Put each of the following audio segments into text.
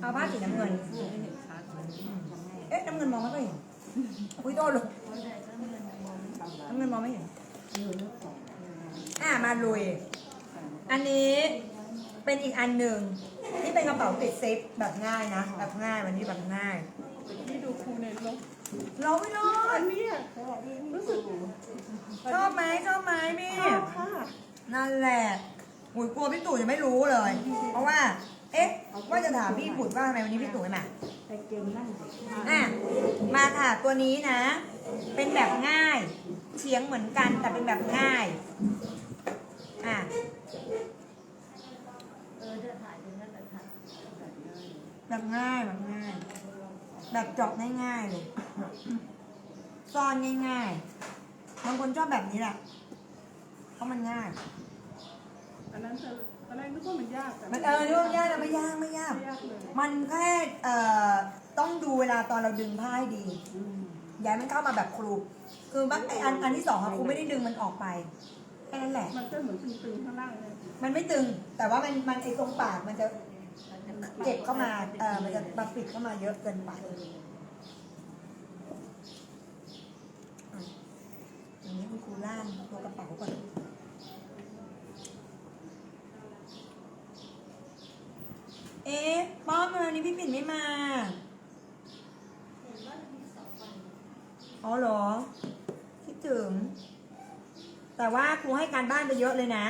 เอาผ้าสีน้ำเงิน เอ๊ะน้ำเงินมองไม่ค่อยเห็นอุ้ยโทษลูกน้ำเงินมองไม่เห็น อะมาลุย อันนี้เป็นอีกอันหนึ่งที่เป็นกระเป๋าติดซิปแบบง่ายนะ แบบง่ายวันนี้แบบง่ายนี่ดูครูในรถเราไม่รออัดนเนี้ยรู้สึกชอบไหมชอบไหมพี่ชอบค่ะนั่นแหละหุยกลัวพี่ตู่ยังไม่รู้เลย เพราะว่า เอ๊ะ ว่าจะถามพี่ผุดว่าทำไมวันนี้พี่ตู่ไม่มาอะมาค่ะตัวนี้นะ เป็นแบบง่ายเฉียงเหมือนกันแต่เป็นแบบง่ายอะแบบง่ายแบบง่าย แบบเจาะง่ายๆเลยซ่อนง่ายๆบางคนชอบแบบนี้แหละเพราะมันง่ายอันนั้นเธอ ตอนแรกนึกว่ามันยากแต่มันเออนี่มันยากนะไม่ยากไม่ยาก ไม่ยากเลยมันแค่เอ่อต้องดูเวลาตอนเราดึงผ้าให้ดีอย่าให้มันเข้ามาแบบครูคือบางไออันอันที่สองอะครูไม่ได้ดึงมันออกไปแค่นั้นแหละ มันก็เหมือนตึงๆข้างล่างเลยมันไม่ตึง แต่ว่ามันมันไอตรงปากมันจะเก็บเข้ามาเออมันจะมาปิดเข้ามาเยอะเกินไปอะอย่างนี้คุณครูล่ามตัวกระเป๋าก่อน เอ๊ะป้อมทำไมวันนี้ พี่ปิ่นไม่มาอ๋อเหรอ คิดถึง แต่ว่าครูให้การบ้านไปเยอะเลยนะ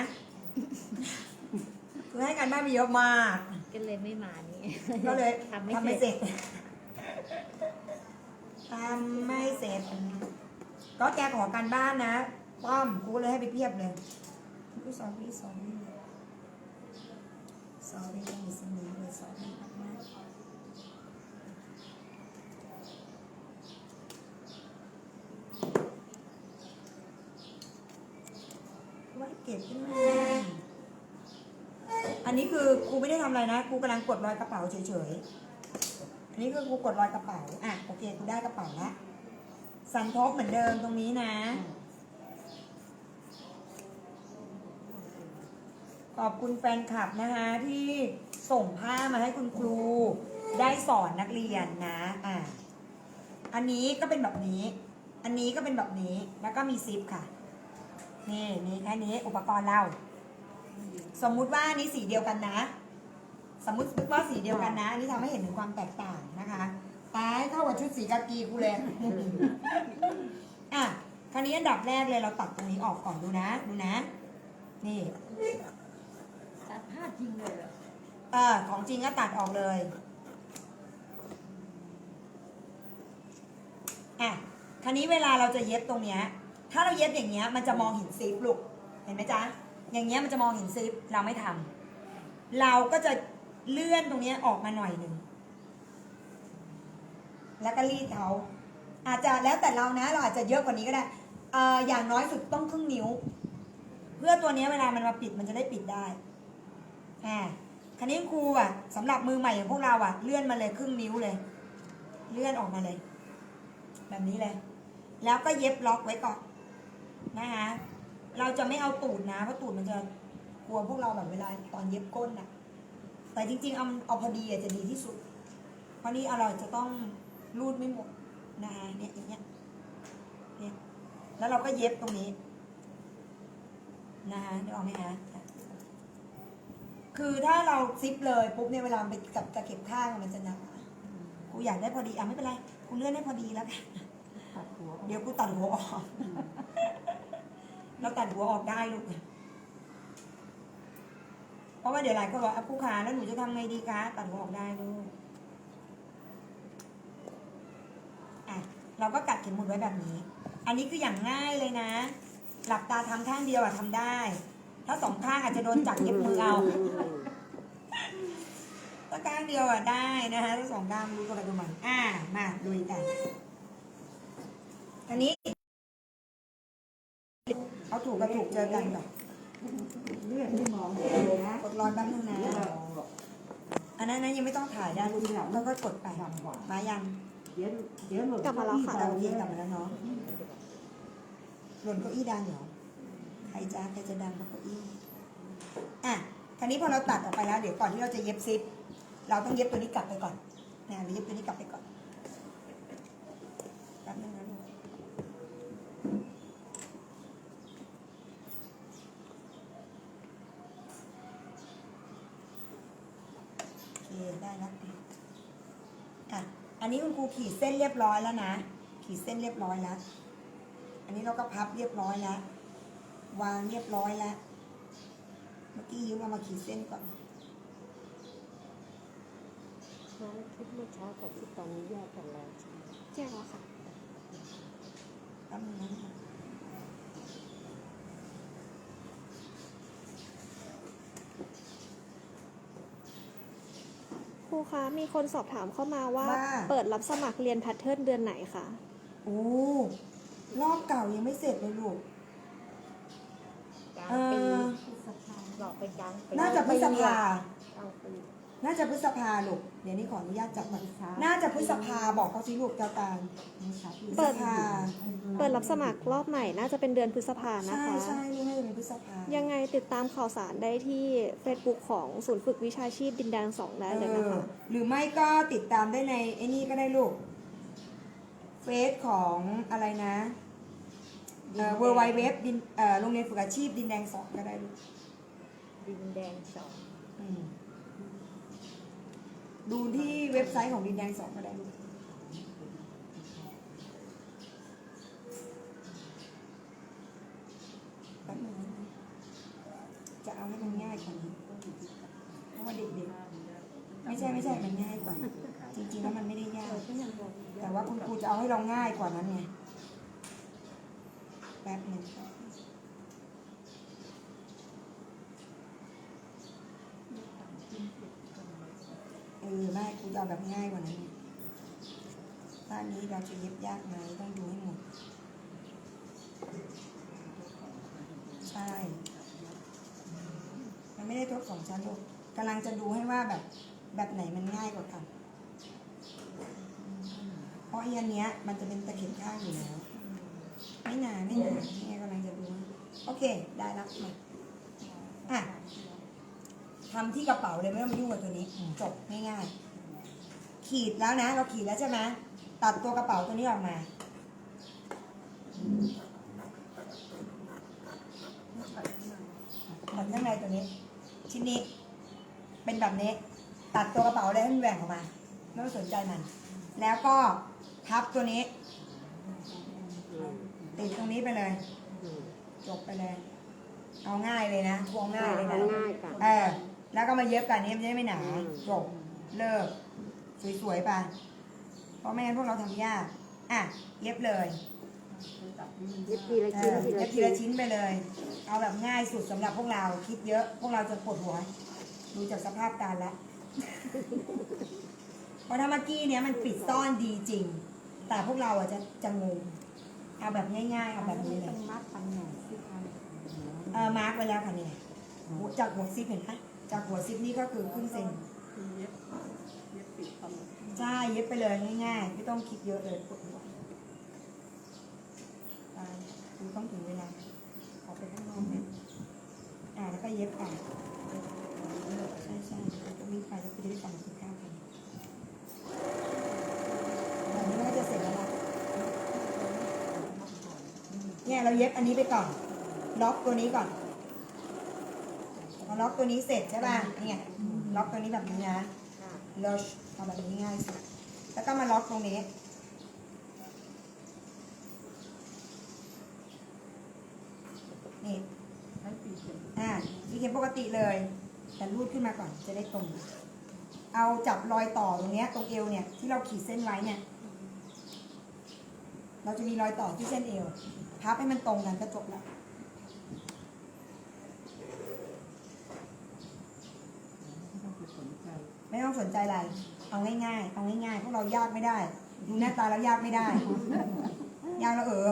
ครูให้การบ้านไปเยอะมาก ก็เลยไม่มานี่ก็เลยทำไม่ทำไม่เสเสร็ร็จจทำไม่เสร็จ ก็แกขอการบ้านนะป้อมครูเลยให้ไปเพียบเลยพี่สอนพี่สอนสอนไม่ต้องมีสมีเลยสอนไม่มา ก็บขึ้นมา อันนี้คือครูไม่ได้ทำอะไรนะครูกำลังกดรอยกระเป๋าเฉยๆ อันนี้คือครูกดรอยกระเป๋า อะโอเคครูได้กระเป๋าละสันทบเหมือนเดิมตรงนี้นะ ขอบคุณแฟนคลับนะคะที่ส่งผ้ามาให้คุณครูได้สอนนักเรียนนะ อะ อันนี้ก็เป็นแบบนี้ อันนี้ก็เป็นแบบนี้ แล้วก็มีซิปค่ะ นี่มีแค่นี้อุปกรณ์เรา สมมุติว่าอันนี้สีเดียวกันนะ สมมุติว่าสีเดียวกันนะอันนี้ทำให้เห็นถึงความแตกต่างนะคะตายเท่ากับชุดสีกากีกูเลยอะคราวนี้อันดับแรกเลยเราตัดตรงนี้ออกก่อนดูนะ ดูนะ นี่ตัดผ้าจริงเลยเหรอเออของจริงก็ตัดออกเลยอะคราวนี้เวลาเราจะเย็บตรงเนี้ย ถ้าเราเย็บอย่างเงี้ยมันจะมองเห็นซิปลูกเห็นไหมจ๊ะอย่างเงี้ยมันจะมองเห็นซิปเราไม่ทำเราก็จะเลื่อนตรงเนี้ยออกมาหน่อยหนึ่งแล้วก็รีดเขาอาจจะแล้วแต่เรานะ เราอาจจะเยอะกว่านี้ก็ได้เอ่ออย่างน้อยสุดต้องครึ่งนิ้ว เพื่อตัวเนี้ยเวลามันมาปิดมันจะได้ปิดได้อ่าคันนี้ครูอะสำหรับมือใหม่อย่างพวกเราอะเลื่อนมาเลยครึ่งนิ้วเลย เลื่อนออกมาเลย แบบนี้เลย แล้วก็เย็บล็อกไว้ก่อน นะคะเราจะไม่เอาตูดนะเพราะตูดมันจะกลัวพวกเราแบบเวลาตอนเย็บก้นอะแต่จริงๆเอาเอาพอดีอะจะดีที่สุด เพราะนี่เราจะต้องรูดไม่หมดนะคะเนี่ยอย่างเงี้ยเนี่ยแล้วเราก็เย็บตรงนี้นะคะนึกออกไหมคะคือถ้าเราซิปเลยปุ๊บเนี่ยเวลามันไปกับตะเข็บข้างอะมันจะหนากูอยากได้พอดีอะไม่เป็นไรกูเลื่อนให้พอดีแล้วกันตัดหัวเดี๋ยวกูตัดหัวออก เราตัดหัวออกได้ลูกเพราะว่าเดี๋ยวหลายคนบอกอะผู้ขาแล้วหนูจะทำไงดีคะตัดหัวออกได้ลูกอะเราก็กัดเข็มหมุดไว้แบบนี้ อันนี้คืออย่างง่ายเลยนะ หลับตาทำข้างเดียวอะทำได้ ถ้าสองข้างอาจจะโดนจับเย็บมือเอาถ้าข้างเดียวอะได้นะคะถ้าสองข้างรู้ก็ไปดูมันอ่ามาลุยกันอันนี้ เอาถูกกับถูก เจอกันแบบเลือดไม่มองเลยนะกดร้อนแป๊บนึงนะอันนั้นนะยังไม่ต้องถ่ายได้รูปหลังแล้วก็กดไปมายังเดี๋ยวเดี๋ยวหล่นกลับมาแล้วค่ะโอเคกลับมาแล้วเนาะหล่นเก้าอี้ดังเหรอใครจะใครจะดังกับเก้าอี้อะคราวนี้พอเราตัดออกไปแล้ว เดี๋ยวก่อนที่เราจะเย็บซิปเราต้องเย็บตัวนี้กลับไปก่อนนะเราเย็บตัวนี้กลับไปก่อนแป๊บนึงนะลูกโอเคได้แล้วอะอั นนี้คุณครูขีดเส้นเรียบร้อยแล้วนะ ขีดเส้นเรียบร้อยแล้ว อันนี้เราก็พับเรียบร้อยแล้ว วางเรียบร้อยแล้ว เมื่อกี้ยืมเอามาขีดเส้นก่อนน้องคิดเมื่อเช้ากับที่ตอนนี้แยกกันแล้วใช่ไหมแจ้งแล้วค่ะ แป๊บนึงนะครู คะ มีคนสอบถามเข้ามาว่า ว่า เปิดรับสมัครเรียนแพทเทิร์นเดือนไหนคะโอ้รอบเก่ายังไม่เสร็จเลยลูก กลางเอปีอบอกไปกลางปีน่าจะพฤษภาเอาไปน่าจะพฤษภาลูก เดี๋ยวนี้ขออนุญาตจับก่อนน่าจะพฤษภาบอกเขาสิลูกเจ้าตาลพฤษภาเปิดรับสมัครรอบใหม่น่าจะเป็นเดือนพฤษภานะใช่คะ ใช่นี่น่าจะเป็นพฤษภายังไงติดตามข่าวสารได้ที่ Facebook ของศูนย์ฝึกวิชาชีพดินแดงสองได้เลยนะเออคะหรือไม่ก็ติดตามได้ในไอ้นี่ก็ได้ลูก เฟซของอะไรนะเอ่อ w w w ดินเอ่อโรงเรียนฝึกอาชีพดินแดงสองก็ได้ลูกดินแดงสอง อืม ดูที่เว็บไซต์ของดินแดงสองก็ได้ลูกแป๊บนึงนะจะเอาให้มันง่ายกว่านี้เพราะว่าเด็กๆไม่ใช่ไม่ใช่มันง่ายกว่า จริงๆแล้วมันไม่ได้ยาก แต่ว่าคุณครูจะเอาให้เราง่ายกว่านั้นไงแป๊บหนึ่งเออไม่ครูจะ เอาแบบง่ายกว่านั้นไงด้านนี้เราจะเย็บยากไหมต้องดูให้หมด ใช่มันไม่ได้ทบสองชั้นลูกกำลังจะดูให้ว่าแบบแบบไหนมันง่ายกว่ากันเพราะอันเนี้ยมันจะเป็นตะเข็บข้างอยู่แล้ว ไม่นานไม่นานนี่กำลังจะดู โอเค ได้แล้วมาอะทำที่กระเป๋าเลยไม่ต้องมายุ่งกับตัวนี้ จบง่ายๆ ขีดแล้วนะ เราขีดแล้วใช่ไหมตัดตัวกระเป๋าตัวนี้ออกมาตัดข้างในตัวนี้ ชิ้นนี้ เป็นแบบนี้ ตัดตัวกระเป๋าเลยให้มันแหว่งออกมา ไม่ต้องสนใจมัน แล้วก็พับตัวนี้ ติดตรงนี้ไปเลย จบไปเลย เอาง่ายเลยนะทวงง่ายเลยนะเอาง่ายค่ะ เออ แล้วก็มาเย็บกันนี้มันจะได้ไม่หนาอืมจบ เลิก สวยๆไปเพราะไม่งั้นพวกเราทำยาก อะ เย็บเลยเย็บทีละเอชิ้นอทีเย็ละบทีชิ้นละชิ้นไปเลย เอาแบบง่ายสุดสำหรับพวกเราคิดเยอะ พวกเราจะปวดหัว ดูจากสภาพการแล้วเพราะถ้าเมื่อกี้เนี้ยมันปิดซ่อนดีจริง แต่พวกเราอะจะจะงงเอาแบบง่ายๆเอาแบบนี้เลยมัดตำแหน่งที่ทเออมาร์กไว้แล้วค่ะเนี่ยหัวจากหัวซิปเห็นไหมจากหัวซิปนี่ก็คือครึ่งเซนคือเย็บเย็บ ปิดตลอดใช่เย็บไปเลยง่ายๆไม่ต้องคิดเยอะเลยปวดหัวตายคือต้องถึงเวลาออกไปข้างนอกเนี่ยอ่าแล้วก็เย็บไปใช่ใช่แล้วก็วิ่งไปแล้วไปได้กลับมากินข้าวกันแบบนี้มันก็จะเสร็จแล้วล่ะเนี่ยเราเย็บอันนี้ไปก่อน ล็อกตัวนี้ก่อนพอล็อกตัวนี้เสร็จใช่ป่ะเนี่ยล็อกตัวนี้แบบนี้นะลช เอาแบบนี้ง่ายสุด แล้วก็มาล็อกตรงนี้ นี่ใช้ปีเข็มอ่าที่เข็มปกติเลย แต่รูดขึ้นมาก่อนจะได้ตรง เอาจับรอยต่อตรงเนี้ยตรงเอวเนี่ยที่เราขีดเส้นไว้เนี่ย เราจะมีรอยต่อที่เส้นเอว พับให้มันตรงกันก็จบแล้วไม่ต้องสนใจไม่ต้องสนใจอะไร เอาง่ายๆเอาง่ายๆพวกเรายากไม่ได้ดูหน้าตาแล้วยากไม่ได้ ยากแล้วเออ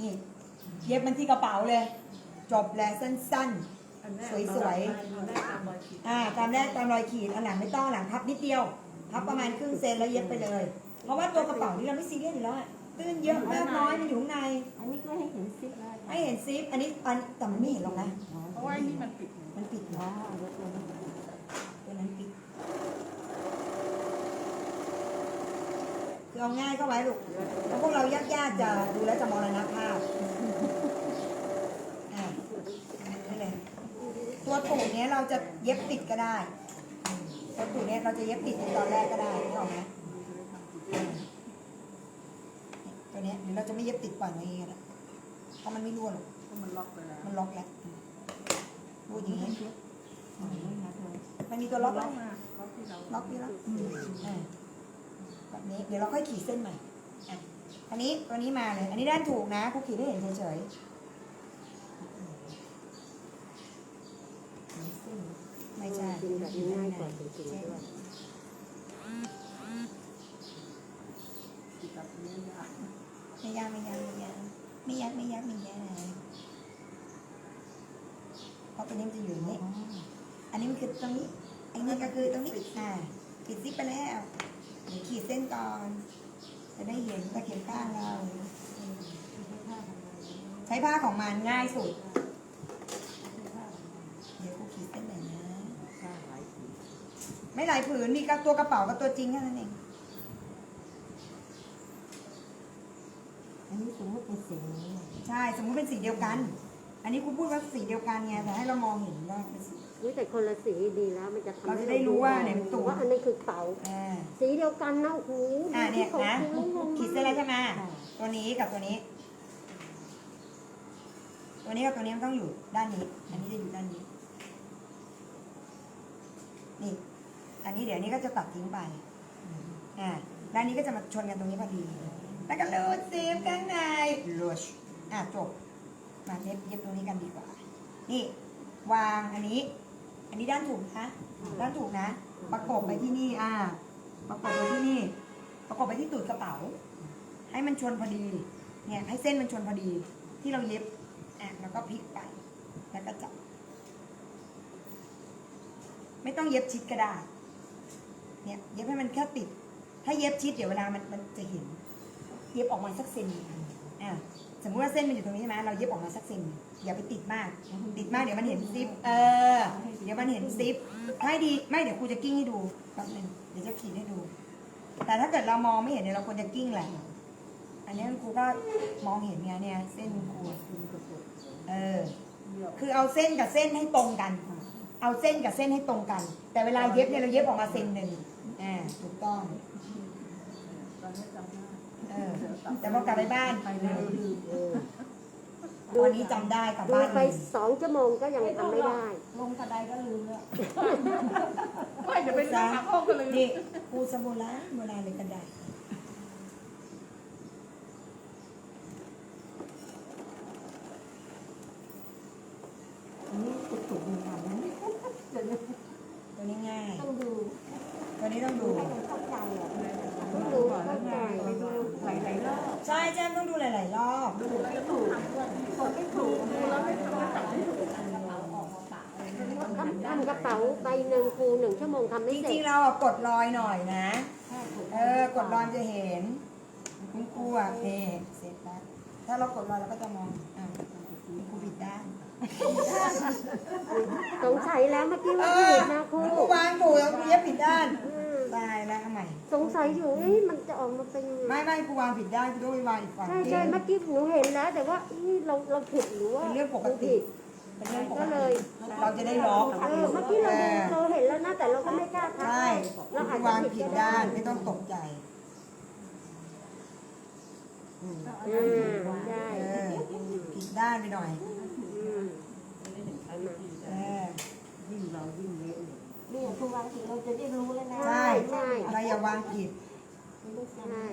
นี่เย็บมันที่กระเป๋าเลย จบแล้วสั้นอันแรกสวยๆอันแรกตามรอยขีดๆอ่าตามแรกตามรอยขีดอันหลังไม่ต้องหลังพับนิดเดียว พับประมาณครึ่งเซนแล้วเย็บไปเลย เพราะว่าตัวกระเป๋านี่เราไม่ซีเรียสอยู่แล้วอะตื้นเยอะมากน้อยมันอยู่ข้างในำอันนี้ก็ให้เห็นซิปแล้วไม่เห็นซิปอันนี้อันแต่มันไม่เห็นหรอกนะ เพราะว่าไอ้นี่มันปิด มันปิดอยู่อ๋อเอายกลงมา คือเอาง่ายเข้าไว้ลูกเพราะพวกเรายากๆจะดูแล้วจะมรณภาพอะนี่เลยตัวตูดเนี้ยเราจะเย็บติดก็ได้ตัวตูดเนี้ยเราจะเย็บติดในตอนแรกก็ได้ถูกไหมตัวเนี้ยหรือเราจะไม่เย็บติดปล่อยไว้อย่างเงี้ยก็ได้เพราะมันไม่รั่วหรอกเพราะมันล็อกไปแล้วมันล็อกแล้วพูดอย่างนี้มันมีตัวล็อกล็แล้อวกมาล็อกที่เราล็อกนี่แล้วอืมอ่า แบบนี้ เดี๋ยวเราค่อยขีดเส้นใหม่อะอันนี้ตัวนี้มาเลย อันนี้ด้านถูกนะครูขีดให้เห็นเฉยๆไม่ใช่จริงแบบง่ายกว่าจริงๆด้วยติดแบบนี้ยไม่ยากไม่ยากไม่ยากไม่ยากไม่ยากไม่ยากเพราะตัวนี้มันจะอยู่อย่างนี้ อันนี้มันคือตรงนี้ อันนี้ก็คือตรงนี้ อ่าปิดซิปไปแล้ว ขีดเส้นก่อน จะได้เห็นตะเข็บข้างเรา ใช้ผ้าของมันง่ายสุด เดี๋ยวกูขีดเส้นไหนอยนะไม่หลายผืนมีกับตัวกระเป๋ากับตัวจริงแค่นั้นเองอันนี้สมมติเป็นสีนี้ใช่ สมมติเป็นสีเดียวกัน อันนี้กูพูดว่าสีเดียวกันไงแต่ให้เรามองเห็นว่าเป็นสี อุ๊ยแต่คนละสีดีแล้วมันจะทำเราให้จะได้รู้ว่าเนี่ยมันตูดว่าอันนี้คือเป๋าอ่า สีเดียวกันนะโอ้โหอ่าเนี่ยนะของคุณขีดเส้นแล้วใช่ไหมตัวนี้กับตัวนี้ ตัวนี้กับตัวนี้มันต้องอยู่ด้านนี้ อันนี้จะอยู่ด้านนี้ นี่ อันนี้เดี๋ยวนี้ก็จะตัดทิ้งไปอ่าด้านนี้ก็จะมาชนกันตรงนี้พอดี แล้วก็รูดซิปข้างในรูชอะจบ มาเย็บเย็บตรงนี้กันดีกว่า นี่ วางอันนี้ อันนี้ด้านถูกนะ ด้านถูกนะ ประกบไปที่นี่ อ่า ประกบไปที่นี่ ประกบไปที่ตูดกระเป๋า ให้มันชนพอดี เนี่ย ให้เส้นมันชนพอดี ที่เราเย็บ อะ แล้วก็พลิกไป แล้วก็จับ ไม่ต้องเย็บชิดก็ได้ เนี่ย เย็บให้มันแค่ติด ถ้าเย็บชิดเดี๋ยวเวลามันมันจะเห็น เย็บออกมาสักเซนหนึ่งอะ มมติว่าเส้นมันอยู่ตรงนี้ใช่ไหมเราเย็บออกมาสักเซนหนึ่งอย่าไปติดมาก ติดมากเดี๋ยวมันเห็นซิป เออ เดี๋ยวมันเห็นซิปให้ดีไม่เดี๋ยวครูจะกิ้งให้ดูแป๊บนึงเดี๋ยวจะขีดให้ดู แต่ถ้าเกิดเรามองไม่เห็นเนี่ยเราควรจะกิ้งแหละอันนี้ครูก็มองเห็นไงเนี่ยเส้นครูเออ คือเอาเส้นกับเส้นให้ตรงกัน เอาเส้นกับเส้นให้ตรงกัน แต่เวลาเย็บเนี่ยเราเย็บออกมาเซนหนึ่งอ่าถูกต้องตอนนี้จำ เออแต่พอกลับไปบ้านไปเลยเออตอนนี้จำได้กลับดูบ้านไปเลยสองชั่วโมงก็ยังทำไม่ได้ ลงกระไดก็ลืมแล้วไม่เดี๋ยวไปนั่งหาห้องกันเลย นี่ปูสมุระโบราณเลยกันได้ อันนี้ตุกตุกเหมือนกันนะ ตัวนี้ง่าย ต้องดู ตัวนี้ต้องดู ให้มันเข้าใจอะ ต้องดูเข้าใจ ดูหลายๆรอบ ใช่ใช่ต้องดูหลาย ๆ รอบ ดูแล้วจะถูกกดไม่ถูกดูแล้วไม่ทำไม่จับไม่ถูก ทำทำ กระเป๋าใบหนึ่งครูหนึ่งชั่วโมงทำไม่จเสร็ริจงๆเราอะกดรอยหน่อยนะ เออกดรอยจะเห็น คุณครูอะนี่เสร็จแล้วถ้าเรากดรอยเราก็จะมองอ่าคุณครูผิดด้านสงสัยแล้วเมื่อกี้เอว่าอผิดนะครูคุณครูวางถูกแล้วคุณเย็บผิดด้านอืมตายแล้วเอาใหม่สงสัยอยู่เอ๊ะมันจะออกมาเป็นยังไงไม่ไม่ครูวางผิดด้านครูต้องไปวางอีกฝั่ง ใช่ใช่เมื่อกี้หนูเห็นแล้วแต่ว่าเอ๊ะเราเราผิดหรือว่าเป็นเรื่องปกติผิด เป็นเรื่องปกก็เลติยเราจะได้ล็อกเออเมื่อกี้เราดูเราเห็นแล้วนะแต่เราก็ไม่กล้าทักใช่เราคอารูจวางจะผิผิดดก็ด้าได้นไม่ต้องตกใจอ่าได้เออผิดด้านไปหน่อยอืมเอามาเออยิ่งเรายิ่งเละเลยนี่ครูวางถึงเราจะได้รู้แล้วนะใช่ใช่เราอย่าวางผิด ใช่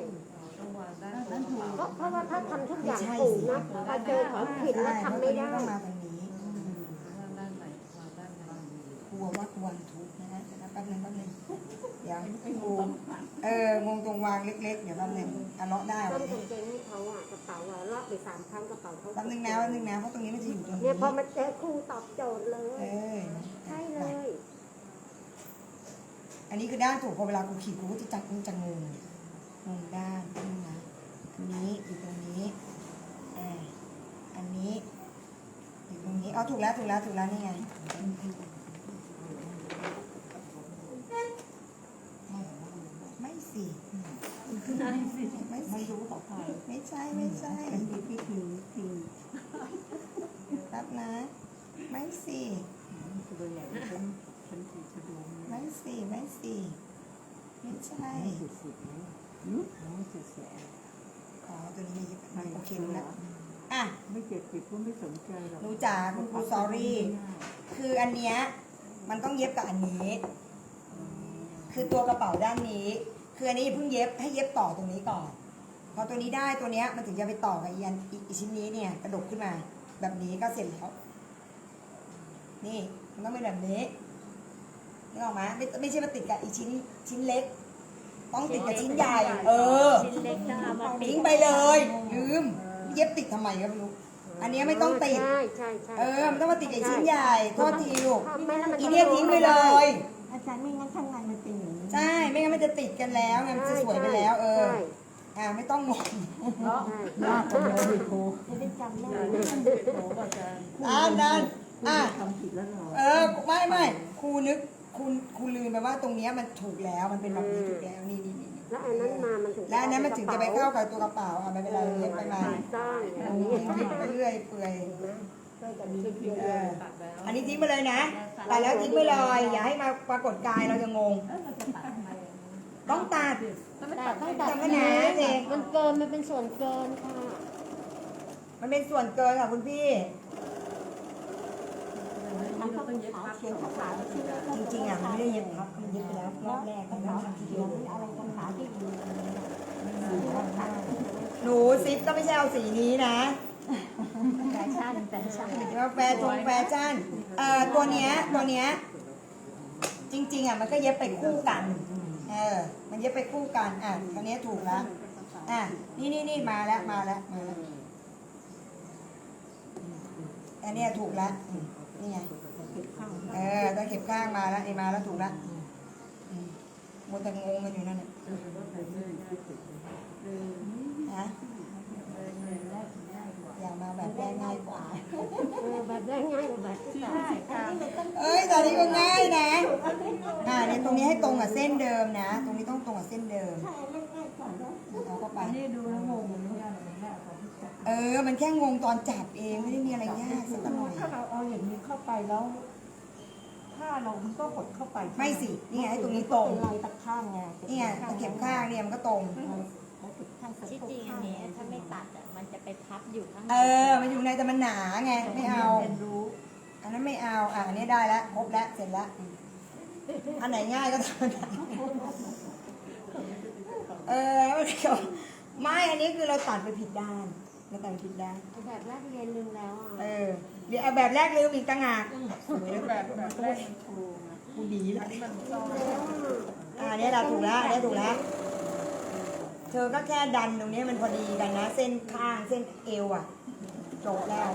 ต้องวางด้านนั้นถูกเพราะเพราะว่าถ้าทำทุกอย่างไม่ใช่ถูกสินะพอเจอของผิดแล้วใช่ทำไม่ได้เพราะตัวนี้ต้องมาทางนี้ วางด้านไหนวางด้านไหน ครู ว่าควรทุกนะฮะเดี๋ยวนะแป๊บนึงแป๊บนึงเดี๋ยวครูเอองงตรงวางเล็กๆ เดี๋ยวแป๊บนึงอะเลาะได้ต้แป๊องบนึงกางเกงให้เขาอะกระเป๋าอะลอกไปสามครั้งกระเป๋าเขาแป๊บนึงนะแป๊บนึงนะเพราะตรงนี้มันจะอยู่ตรงนี้เนี่ยพอมาเจอครูตอบโจทย์เลเอยอใช่เลย อันนี้คือด้านถูกพอเวลากูขีดกูก็จะจังจะงงงงด้านแป๊บนึงนะอันนี้อยู่ตรงนี้อ่าอันนี้อยู่ตรงนี้เอาถูกแล้วถูกแล้วถูกแล้วนี่ไง ไม่สิไม่ใช่ฉันมีที่ทิ้งทิ้งรับนะ ไม่สิตัวใหญ่ฉันฉันถือชะดวงไม่สิไม่สิไม่ใช่สุดสุดเลยยุบไม่สุดแสบอ๋อตัวนี้ไม่ยิบโอเครู้แล้วอะไม่เจ็บปิดก็ไม่สนใจหรอกหนูจ๋าคุณครูซอรี่ คืออันเนี้ย มันต้องเย็บกับอันนี้ คือตัวกระเป๋าด้านนี้ คืออันนี้เพิ่งเย็บให้เย็บต่อตรงนี้ก่อน พอตัวนี้ได้ตัวเนี้ยมันถึงจะไปต่อกับอีอันอีอีชิ้นนี้เนี่ยกระดกขึ้นมา แบบนี้ก็เสร็จแล้ว นี่มันต้องเป็นแบบนี้นึกออกไหมไม่ไม่ใช่มาติดกับอีชิ้นชิ้นเล็ก ต้องติดกับชิ้นใหญ่ เออ ชิ้นเล็กจะเอามาปิดทิ้งไปเลยลืม เย็บติดทำไมก็ไม่รู้ อันเนี้ยไม่ต้องติด ใช่ใช่ใช่เออ มันต้องมาติดกับชิ้นใหญ่โทษทีลูกไม่แล้วมันอีเนี่ยทิ้งไปเลย อาจารย์ไม่งั้นข้างในมันเป็นอย่างนี้ใช่ ไม่งั้นมันจะติดกันแล้วไงมันจะสวยไปแล้ว เออ ใช่อ่าไม่ต้องงงเนาะยากจังเลยครูจะได้จำได้โอ้อาจารย์อ่านนั่นอะทำผิดแล้วหรอ เออไม่ไม่ครูนึกคุณครูลืมไปว่าตรงเนี้ยมันถูกแล้วมันเป็นแบบนี้ถูกแล้วนี่นี่นี่ แล้วอันนั้นมามันถึงและอันนั้นมันถึงจะไปเข้ากับตัวกระเป๋าอะไม่เป็นไรเย็บไปมาสร้างอันนี้ทิ้งไปเรื่อยเปื่อยช่วยกันคิดเยเออะอตัดแล้วอันนี้ทิ้งไปเลยนะตัดแล้วทิ้งไปเลยอย่าให้มาปรากฏกายเราจะงงต้องตัดถ้าไม่แต่ตัดต้องไม่ตัดจำไว้นะเด็กมันเกินมันเป็นส่วนเกินค่ะ มันเป็นส่วนเกินค่ะคุณพี่มันก็ต้องเย็บพับเขียนภาษาที่เรียกจริงๆอะมันไม่ได้เย็บพับมันเย็บไปแล้วรอบแรกภา แล้ว ษา ทำที เขี เดี ย ยวน อะไรภาษาที่ดี หนู ซิปก็ไม่ใช่เอาสีนี้นะแฟชั่นแฟชั่นหรือว่าแฟชั่นแฟชั่นเอ่อตัวเนี้ยตัวเนี้ยจริง ๆอะมันก็เย็บไปคู่กันเออมันเย็บไปคู่กันอะอันนี้ถูกแล้วอะนี่นี่นี่มาแล้วมาแล้วมาแล้วอันเนี้ยถูกแล้วอืมนี่ไงเก็บข้างเออตะเข็บข้างมาแล้วไอ้มาแล้วถูกแล้วอืมมัวแต่งงกันอยู่นั่นน่ะนะ อย่ามาแบบแรกง่ายกว่า เออแบบได้ง่ายกว่าแบบที่สามเอ้ยตอนนี้ก็ง่ายนะอ่าเนี่ยตรงนี้ให้ตรงกับเส้นเดิมนะ ตรงนี้ต้องตรงกับเส้นเดิมใช่เล่นง่ายกว่าแล้วเอาเข้าไปนี่ดูแล้วงงเหมือนกันเลยแม่ของพี่จ๋าเออ มันแค่งงตอนจับเองไม่ได้มีอะไรยากสักหน่อยถ้าเราเอาอย่างนี้เข้าไปแล้วถ้าเรามันก็กดเข้าไป ไม่สินี่ไงให้ตรงนี้ตรงลายตะข้างไงนี่ไงตะเข็บข้างเนี่ยมันก็ตรงข้างสะที่โพกจริงอัข้านงนี้ถ้าไม่ตัดอะมัน จะไปพับอยู่ข้างในเออมันอยู่ในแต่มันหนาไงไม่เอาเรียนรู้อันนั้นไม่เอาอะอันนี้ได้แล้วครบแล้วเสร็จแล้วอันไหนง่ายก็ทำอันนั้นเออไม่เกี่ยวไม่อันนี้คือเราตัดไปผิดด้านเราตัดไปผิดด้าน แบบแรกเรียนลืมแล้วอะเออเดี๋ยวเอาแบบแรกลืมอีกต่างหากสวยแล้วแบบแบบแรกมันโชว์ไงกูดีแล้วอันนี้มันซ่อนอ่าอันนี้เราถูกแล้วอันนี้ถูกแล้ว เธอก็แค่ดันตรงนี้มันพอดีกันนะ เส้นข้างเส้นเอวอะจบแล้ว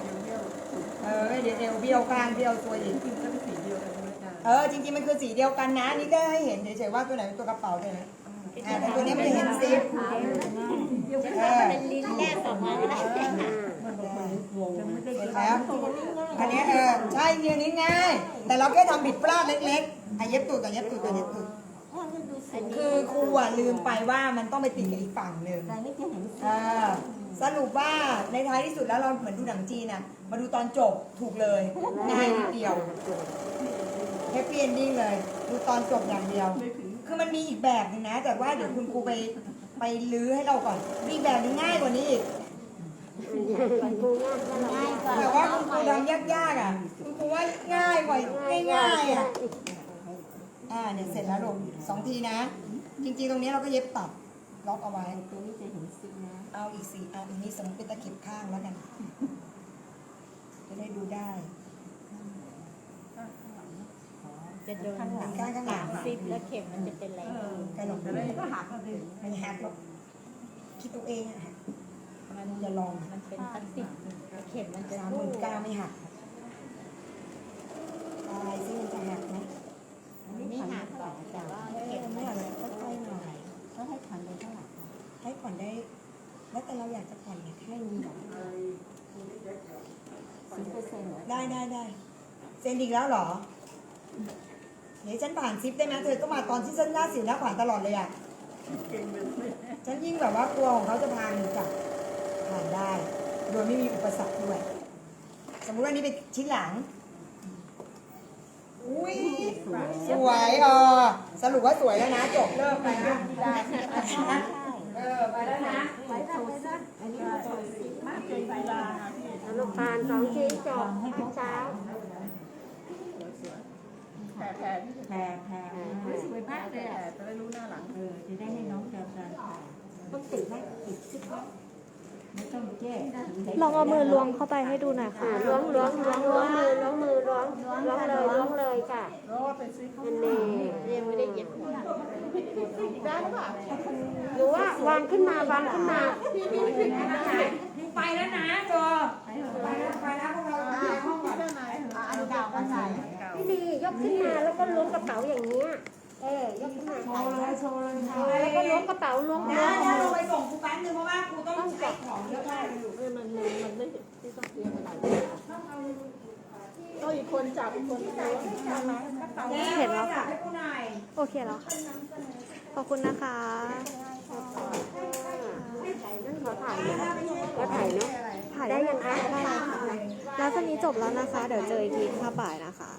เออเดี๋ยวเอวเบี้ยวข้างเบี้ยวตัวอีกจริงๆก็เป็นสีเดียวกันเลยจ้ะเออจริงๆมันคือสีเดียวกันนะนี่ก็ให้เห็นเฉยๆว่าตัวไหนเป็นตัวกระเป๋าตัวไหนอ่าแต่ตัวนี้มันจะเห็นซิปเออเป็นลิ้นแรกออกมาได้มันบอกมันงงไม่ได้เสร็จแล้วอันนี้เออใช่จริงๆอันนี้ง่ายแต่เราแค่ทำผิดพลาดเล็กๆอะเย็บตูดกับเย็บตูดกับเย็บตูด ดูสวยคือครูอะลืมไปว่ามันต้องไปติดกับอีกฝั่งหนึ่งแต่นี่จะเห็นสีอ่าสรุปว่าในท้ายที่สุดแล้วเราเหมือนดูหนังจีนน่ะ มาดูตอนจบถูกเลยง่ายนิดเดียวแฮปปี้เอนดิ้งเลย ดูตอนจบอย่างเดียว คือมันมีอีกแบบหนึงนะ แต่ว่าเดี๋ยวคุณครูไปไปลื้อให้เราก่อน มีอีกแบบหนึงง่ายกว่านี้อีกกูง่ายกว่าแต่ว่าคุณครูทำยากๆอะ คุณครูว่าง่ายกว่าง่ายๆอะ อ่าเนี่ยเสร็จแล้วลูกสองทีนะ จริงๆตรงนี้เราก็เย็บตัดล็อกเอาไว้ ตัวนี้จะเห็นสีนะเอาอีกสี่อันอันนี้สมมติเป็นตะเข็บข้างแล้วกัน จะได้ดูได้จะโดนข้างหลังข้างข้างหลังซิปแล้วเข็มมันจะเป็นแรงกระหนกจะได้ก็หักกันดิไม่หักหรอกคิดตัวเองอะหักมันอย่าลองมันเป็นพลาสติกแล้วเข็มมันจะสามหมื่นเก้าไม่หักอะไรซิมันจะหักไหม ไม่หักหรอกแต่ว่าเอเข็อไม่มันหักจะแล้วค่อยๆหน่อยก็ให้ผ่านไปเท่าไหร่ให้ผ่อนได้ แล้วแต่เราอยากจะผ่อนเนี่ยไม่มีหรอกสิบเปอร์เซ็นต์ได้ได้ได้เซ็นอีกแล้วเหรอเดี๋ยวฉันผ่านซิปได้ไหมเธอต้องมาตอนที่ฉันหน้าสิวหน้าขวานตลอดเลยอะเก่งเลยฉันยิ่งแบบว่ากลัวของเขาจะพังจ้ะผ่านได้ โดยไม่มีอุปสรรคด้วย สมมุติว่านี่เป็นชิ้นหลัง อุ้ยสวยเออสรุปว่าสวยแล้วนะ จบเลิกไปนะเออไปแล้วนะมากเกินเวลานะพี่สนุกทานสองชิ้นจบเช้าแผ่แผ่พี่แผ่แผ่สวยมากเลยอะจะได้รู้หน้าหลังเออจะได้ให้น้องจำกันต้องติดไหมติดซิปไหมไม่ต้องแก้ ลองเอามือล้วงเข้าไปให้ดูหน่อยอ่าค่ะ ล้วงล้วงล้วงล้วงมือล้วงมือล้วงล้วงเลยล้วงเลยค่ะเพราะว่าเป็นซิปอันนี้ยังไม่ได้เย็บหัวได้หรือเปล่าหรือว่าวางขึ้นมาวางขึ้นมาไปแล้วนะจอไปแล้วไปแล้วพวกเราไปห้องก่อนเจ้านายอันเก่าก็ใส่พี่ดียกขึ้นมาแล้วก็ล้วงกระเป๋าอย่างเงี้ย เออยกขึ้นมาโชว์เลยโชว์เลยเออแล้วก็ล้วงกระเป๋าล้วงนะล้วงนะลงไปส่งครูแป๊บนึงเพราะว่าครูต้องใช้ของเยอะมากเลยมันมันมันไม่ที่ต้องเตรียมอะไรก็อีกคนจับอีกคนล้วงใช่ไหมกระเป๋าเห็นแล้วอยาค่ะกให้ครูหน่อยโอเคแล้วค่ะขอบคุณนะคะขอถ่ายหน่อยขอถ่ายเนาะถ่ายได้ยังคะได้แล้วค่ะแล้วตอนนี้จบแล้วนะคะ เดี๋ยวเจออีกทีค่าบ่ายนะคะ